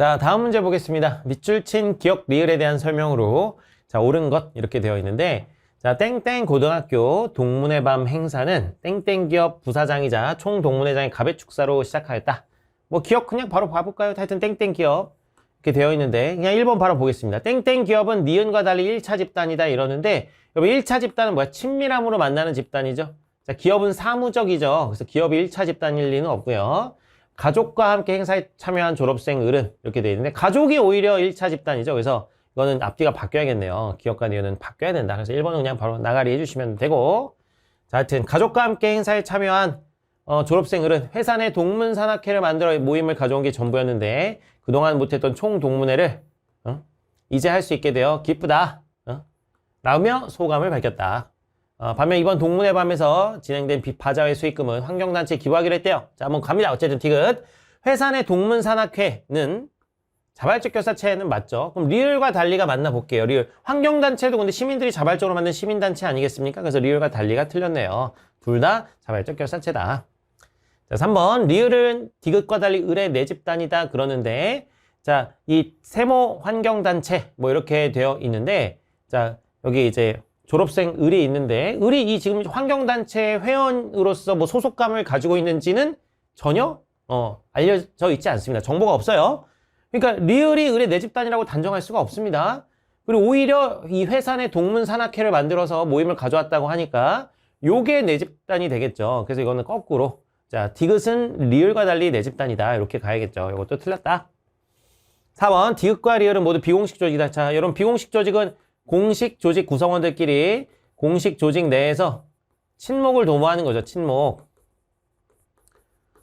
자, 다음 문제 보겠습니다. 밑줄 친 기억 리을에 대한 설명으로 자, 옳은 것 이렇게 되어 있는데 자, 땡땡 고등학교 동문회 밤 행사는 땡땡 기업 부사장이자 총 동문회장의 가배 축사로 시작하였다. 뭐 기업 그냥 바로 봐볼까요? 하여튼 땡땡 기업 이렇게 되어 있는데 그냥 1번 바로 보겠습니다. 땡땡 기업은 니은과 달리 1차 집단이다 이러는데 여러분 1차 집단은 뭐야? 친밀함으로 만나는 집단이죠. 자, 기업은 사무적이죠. 그래서 기업이 1차 집단일 리는 없고요. 가족과 함께 행사에 참여한 졸업생 을은 이렇게 되어 있는데 가족이 오히려 1차 집단이죠. 그래서 이거는 앞뒤가 바뀌어야겠네요. 기업과 니은은 바뀌어야 된다. 그래서 1번은 그냥 바로 나가리 해주시면 되고 자, 하여튼 가족과 함께 행사에 참여한 어, 졸업생 을은 회사 내 동문 산악회를 만들어 모임을 가져온 게 전부였는데 그동안 못했던 총 동문회를 어? 이제 할 수 있게 되어 기쁘다. 어? 라며 소감을 밝혔다. 어, 반면 이번 동문회 밤에서 진행된 비- 바자회 수익금은 환경단체에 기부하기로 했대요. 자, 한번 갑니다. 어쨌든 티귿. 회사 내 동문산악회는 자발적 결사체는 맞죠. 그럼 리을과 달리가 만나 볼게요. 리을. 환경단체도 근데 시민들이 자발적으로 만든 시민단체 아니겠습니까? 그래서 리을과 달리가 틀렸네요. 둘 다 자발적 결사체다. 자, 3번. 리을은 디귿과 달리 을의 내 집단이다. 그러는데, 자, 이 세모 환경단체, 뭐 이렇게 되어 있는데, 자, 여기 이제 졸업생 을이 있는데, 을이 이 지금 환경단체 회원으로서 뭐 소속감을 가지고 있는지는 전혀, 어, 알려져 있지 않습니다. 정보가 없어요. 그러니까 리을이 을의 내 집단이라고 단정할 수가 없습니다. 그리고 오히려 이 회사 내 동문 산악회를 만들어서 모임을 가져왔다고 하니까 요게 내 집단이 되겠죠. 그래서 이거는 거꾸로 자, 디귿은 리을과 달리 내 집단이다. 이렇게 가야겠죠. 이것도 틀렸다. 4번, 디귿과 리을은 모두 비공식 조직이다. 자, 여러분, 비공식 조직은 공식 조직 구성원들끼리 공식 조직 내에서 친목을 도모하는 거죠. 친목.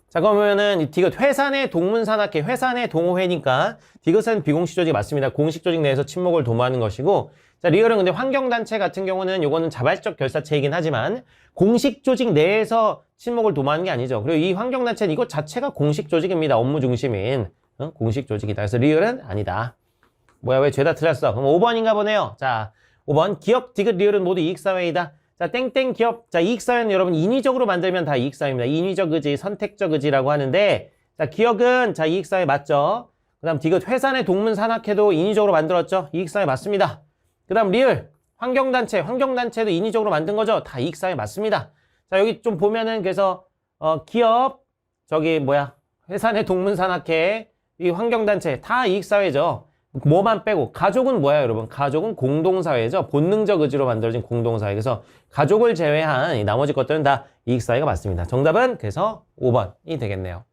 자, 그러면은 이 디귿 동문산악회, 회사 내 동호회니까 디귿은 비공식 조직이 맞습니다. 공식 조직 내에서 친목을 도모하는 것이고 자, 리얼은 근데 환경단체 같은 경우는 요거는 자발적 결사체이긴 하지만 공식 조직 내에서 친목을 도모하는 게 아니죠. 그리고 이 환경단체는 이것 자체가 공식 조직입니다. 업무 중심인 어? 공식 조직이다. 그래서 리얼은 아니다. 뭐야 왜 죄다 틀렸어? 그럼 5번인가 보네요. 자, 5번 기업 디귿 리얼은 모두 이익사회이다. 자, 땡땡 기업. 자, 이익사회는 여러분 인위적으로 만들면 다 이익사회입니다. 인위적 의지, 선택적 의지라고 하는데 자, 기업은 자, 이익사회 맞죠? 그 다음 디귿 회사 내 동문산학회도 인위적으로 만들었죠? 이익사회 맞습니다. 그 다음 리을 환경단체 환경단체도 인위적으로 만든 거죠 다 이익사회 맞습니다 자 여기 좀 보면은 그래서 어 기업 저기 뭐야 회사 내 동문산학회 이 환경단체 다 이익사회죠 뭐만 빼고 가족은 뭐야 여러분? 가족은 공동사회죠 본능적 의지로 만들어진 공동사회. 그래서 가족을 제외한 이 나머지 것들은 다 이익사회가 맞습니다. 정답은 그래서 5번이 되겠네요